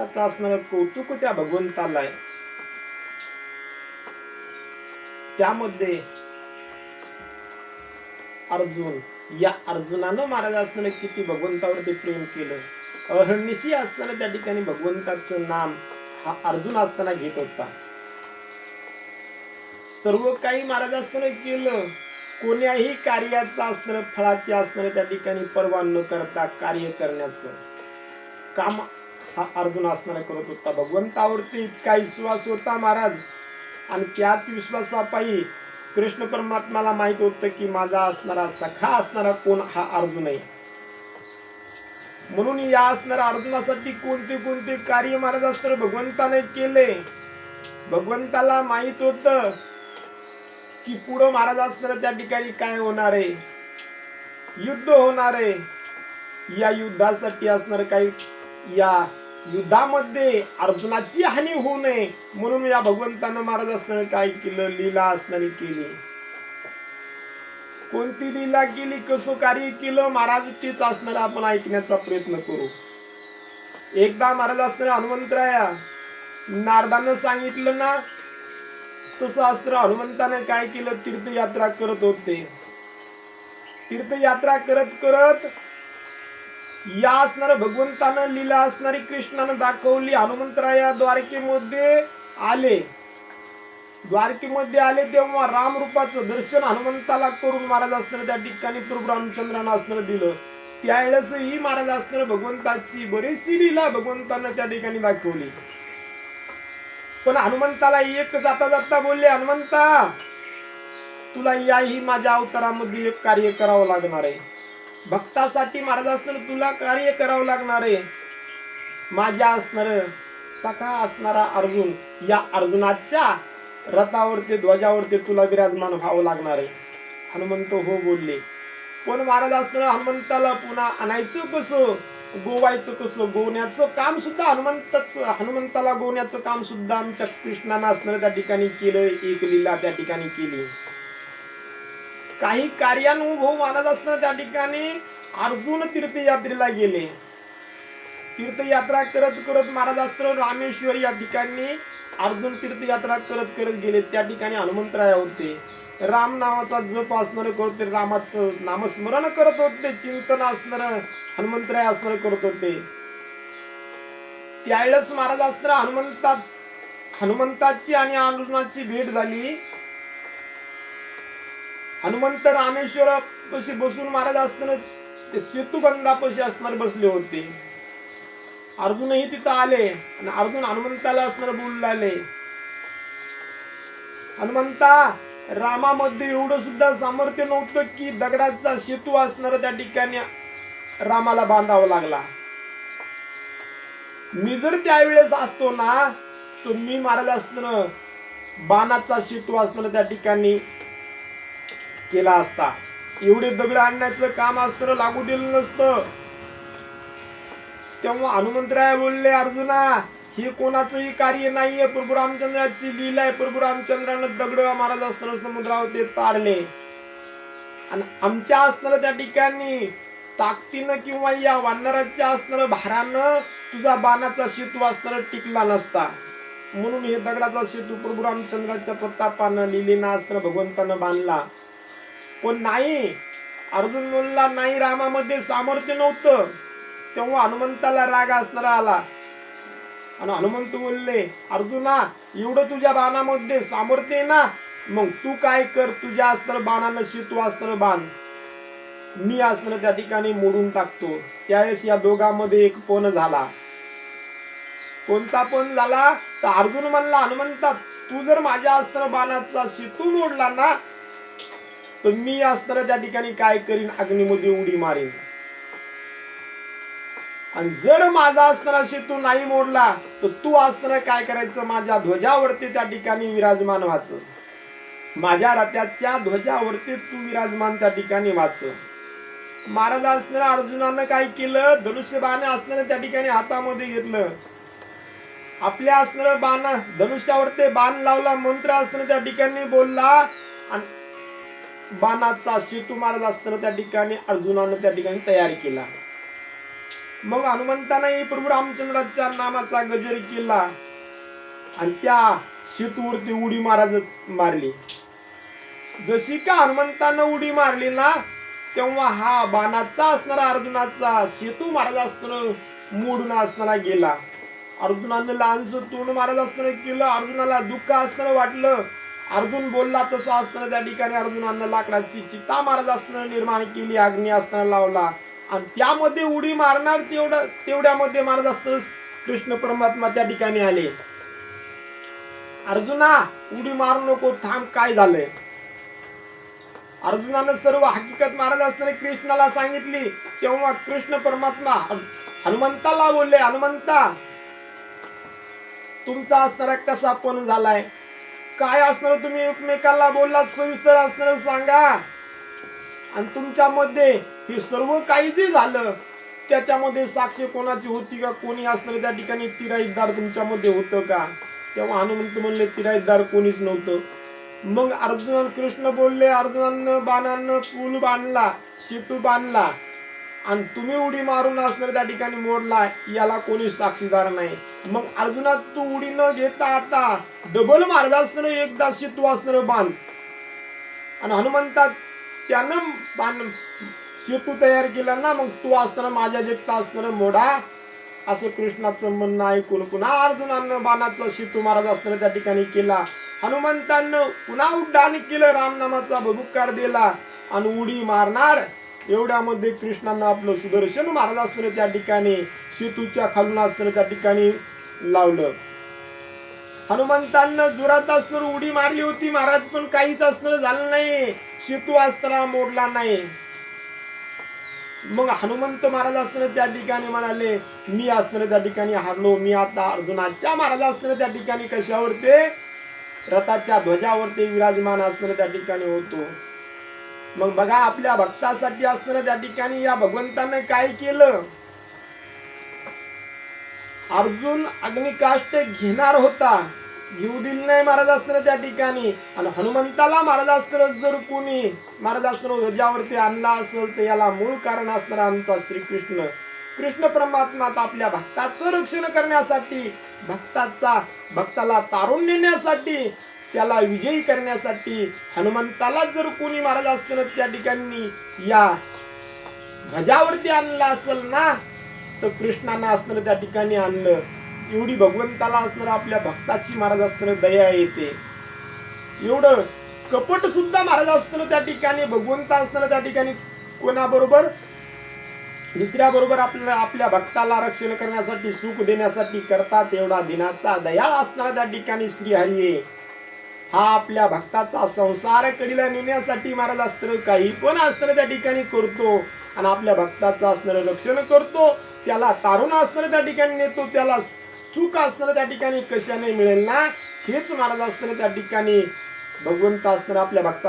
भक्ताचं असणारं कौतुक त्या भगवंताला आहे. त्यामध्ये अर्जुन या अर्जुनानं महाराज असताना किती भगवंतावरती प्रेम केलं. अहर्निशी असताना त्या ठिकाणी भगवंताचं नाम हा अर्जुन असताना घेत होता. सर्व काही महाराज असताना केलं. कोण्याही कार्याचं असणारं फळाचे असणारं त्या ठिकाणी परवा न करता कार्य करण्याचं. काम हा अर्जुन असणारा करत होता भगवंतावरती इतका विश्वास होता महाराज. आणि त्याच विश्वासापायी कृष्ण परमात्माला माहीत होतं की माझा असणारा सखा असणारा कोण हा अर्जुन आहे म्हणून या असणाऱ्या अर्जुनासाठी कोणते कोणते कार्य महाराज असणार भगवंताने केले? भगवंताला माहीत होतं की पुढं महाराज असणार त्या ठिकाणी काय होणार आहे? युद्ध होणार आहे. या युद्धासाठी असणार काही या युद्धामध्ये अर्जुनाची हानी होऊ नये म्हणून या भगवंतानं महाराज असणार काय केलं? लीला असणारी केली. कोणती लीला केली? कसं कार्य केलं? महाराज तेच असणार आपण ऐकण्याचा प्रयत्न करू. एकदा महाराज असणार हनुमंतराया नारदानं सांगितलं ना तसं असतं हनुमंताने काय केलं? तीर्थयात्रा करत होते. तीर्थयात्रा करत करत या असणाऱ्या भगवंतानं लीला असणारी कृष्णानं दाखवली. हनुमंतराया द्वारकेमध्ये आले. द्वारकेमध्ये आले तेव्हा रामरूपाचं दर्शन हनुमंताला करून महाराज असणार त्या ठिकाणी प्रभू रामचंद्रानं असणार दिलं. त्यावेळेस ही महाराज असणार भगवंताची बरीचशी लीला भगवंतानं त्या ठिकाणी दाखवली. पण हनुमंताला एक जाता जाता बोलले हनुमंता तुला याही माझ्या अवतारामध्ये एक कार्य करावं लागणार आहे. भक्तासाठी महाराज असणार तुला कार्य करावं लागणार आहे. माझ्या असणार सखा असणारा अर्जुन या अर्जुनाच्या रथावरती ध्वजावरती तुला विराजमान व्हावं लागणार आहे. हनुमंत हो बोलले. पण महाराज असणार हनुमंताला पुन्हा आणायचं कसं? गोवायचं कसं? गोवण्याचं काम सुद्धा हनुमंतच हनुमंताला गोवण्याचं काम सुद्धा आमच्या कृष्णानं असणार त्या ठिकाणी केलं एक लीला त्या ठिकाणी केली. काही कार्यानुभव महाराज असणं त्या ठिकाणी अर्जुन तीर्थयात्रेला गेले. तीर्थयात्रा करत करत महाराज रामेश्वर या ठिकाणी अर्जुन तीर्थयात्रा करत करत गेले. त्या ठिकाणी हनुमंतराया होते. राम नावाचा जप असणार करत रामाचं नामस्मरण करत होते. चिंतन असणार हनुमंतराय असणार करत होते. त्यावेळेस महाराज असणार हनुमंतात हनुमंताची आणि अर्जुनाची भेट झाली. हनुमंत रामेश्वरापाशी बसून महाराज असताना ते सेतुबंधापाशी असणार बसले होते. अर्जुनही तिथं आले आणि अर्जुन हनुमंताला असणार बोलू लागले हनुमंता रामामध्ये एवढं सुद्धा सामर्थ्य नव्हतं की दगडाचा सेतू असणार त्या ठिकाणी रामाला बांधावा लागला. मी जर त्यावेळेस असतो ना तर मी महाराज असताना बाणाचा सेतू असणार त्या ठिकाणी केला असता. एवढे दगड आणण्याचं काम अस्त्र लागू दिलं नसतं. तेव्हा हनुमंतराय बोलले अर्जुना हे कोणाचंही कार्य नाहीये. प्रभू रामचंद्राची लीला आहे. प्रभू रामचंद्रानं दगड महाराज अस्त्र समुद्रावरती तारले. आणि आमच्या असणार त्या ठिकाणी ताकदीनं किंवा या वानराच्या असणार भारानं तुझा बाणाचा सेतू असणार टिकला नसता. म्हणून हे दगडाचा सेतू प्रभू रामचंद्राच्या प्रतापानं लिहिलेला अस्त्र भगवंतानं बांधला. पण नाही. अर्जुन बोलला नाही रामामध्ये सामर्थ्य नव्हतं. तेव्हा हनुमंताला राग असणारा आला. आणि हनुमंत बोलले अर्जुना एवढं तुझ्या बाणामध्ये सामर्थ्य ना? मग तू काय कर? तुझ्या अस्त्र बाणानं शितू अस्त्र बाण. मी अस्त्र त्या ठिकाणी मोडून टाकतो. त्यावेळेस या दोघांमध्ये एक पण झाला? कोणता पण झाला तर अर्जुन म्हणला हनुमंता तू जर माझ्या अस्त्र बाणाचा शेतू मोडला ना तर मी असणार त्या ठिकाणी काय करीन? अग्नीमध्ये उडी मारेन. आणि जर माझा असणारा शेतू नाही मोडला तर तू असताना काय करायचं? माझ्या ध्वजावरती त्या ठिकाणी विराजमान व्हायचं. माझ्या रथाच्या ध्वजावरती तू विराजमान त्या ठिकाणी वाच महाराज असणाऱ्या अर्जुनानं काय केलं? धनुष्य बाण असणाऱ्या त्या ठिकाणी हातामध्ये घेतलं. आपल्या असणाऱ्या बाण धनुष्यावरती बाण लावला मंत्र असणार त्या ठिकाणी बोलला आणि बाणाचा सेतू महाराज असताना त्या ठिकाणी अर्जुनानं त्या ठिकाणी तयार केला. मग हनुमंतानाही प्रभू रामचंद्राच्या नामाचा गजर केला आणि त्या शेतूवरती उडी महाराज मारली. जशी का हनुमंतानं उडी मारली ना तेव्हा हा बाणाचा असणारा अर्जुनाचा सेतू महाराज असताना मोडून असणारा गेला. अर्जुनानं लहानस तोंड महाराज असताना केलं अर्जुनाला दुःख असताना वाटलं अर्जुन बोलला तसं असताना त्या ठिकाणी अर्जुनानं लाकडाची चिता मारत असताना निर्माण केली अग्नी असताना लावला. आणि त्यामध्ये उडी मारणार तेवढ्या तेवढ्यामध्ये मारत असताना कृष्ण परमात्मा त्या ठिकाणी आले. अर्जुना उडी मारू नको थांब काय झालंय? अर्जुनानं सर्व हकीकत महाराज असताना कृष्णाला सांगितली तेव्हा कृष्ण परमात्मा हनुमंताला बोलले हनुमंता तुमचा असणारा कसा पण झालाय. काय असणार तुम्ही एकमेकाला बोललात सविस्तर असणार सांगा. आणि तुमच्यामध्ये हे सर्व काही जे झालं त्याच्यामध्ये साक्ष कोणाची होती का? कोणी असणार त्या ठिकाणी? तिराईतदार तुमच्यामध्ये होतं का? तेव्हा हनुमंत म्हणले तिराईतदार कोणीच नव्हतं. मग अर्जुन कृष्ण बोलले अर्जुनानं बाणानं पूल बांधला शेतू बांधला. आणि तुम्ही उडी मारून असणार त्या ठिकाणी मोडला याला कोणी साक्षीदार नाही. मग अर्जुना तू उडी न घेता आता डबल मारला असणार एकदा शेतू असणार बाण. आणि हनुमंतात त्यानं बाण शेतू तयार केला ना मग तू असताना माझ्या देखता असताना मोडा. असं कृष्णाचं म्हणणं ऐकून पुन्हा अर्जुनानं बाणाचा शेतू महाराज असताना त्या ठिकाणी केला. हनुमंतानं पुन्हा उड्डाण केलं रामनामाचा बबुकार दिला आणि उडी मारणार. एवढ्यामध्ये कृष्णांना आपलं सुदर्शन महाराज असताना त्या ठिकाणी सेतूच्या खालून असताना त्या ठिकाणी लावलं. हनुमंतांना जोरात असणार उडी मारली होती महाराज पण काहीच असणार झालं नाही. सेतू असताना मोडला नाही. मग हनुमंत महाराज असताना त्या ठिकाणी म्हणाले मी असणार त्या ठिकाणी हारलो. मी आता अर्जुनाच्या महाराज असताना त्या ठिकाणी कशावर ते रथाच्या ध्वजावर ते विराजमान असताना त्या ठिकाणी होतो. मग बघा आपल्या भक्तासाठी असताना त्या ठिकाणी या भगवंतानं काय केलं? अर्जुन अग्निकाष्ट घेणार होता. घेऊ दिल नाही महाराज असताना त्या ठिकाणी. आणि हनुमंताला महाराज असताना जर कोणी महाराज असताना ध्वजावरती आणला असेल तर याला मूळ कारण असणार आमचा श्रीकृष्ण. कृष्ण परमात्मा आपल्या भक्ताचं रक्षण करण्यासाठी भक्ताचा भक्ताला तारून नेण्यासाठी त्याला विजयी करण्यासाठी हनुमंताला जर कोणी महाराज असताना त्या ठिकाणी या ध्वजावरती आणलं असेल ना तर कृष्णांना असणं त्या ठिकाणी आणलं. एवढी भगवंताला असणार आपल्या भक्ताची महाराज असताना दया येते. एवढं कपट सुद्धा महाराज असताना त्या ठिकाणी भगवंत असताना त्या ठिकाणी कोणाबरोबर? दुसऱ्या बरोबर आपल्या आपल्या भक्ताला रक्षण करण्यासाठी सुख देण्यासाठी करतात एवढा दिनाचा दयाळ असणारा त्या ठिकाणी श्रीहरी आहे हा आपल्या भक्ताचा संसार कडीला नेण्यासाठी महाराज अस्त्र काही पण असताना त्या ठिकाणी करतो. आणि आपल्या भक्ताचं असणारं रक्षण करतो. त्याला तारुण असणारं त्या ठिकाणी नेतो. त्याला सुख असणारं त्या ठिकाणी कशाने मिळेल ना? हेच महाराज असताना त्या ठिकाणी भगवंत असणारं आपल्या भक्ता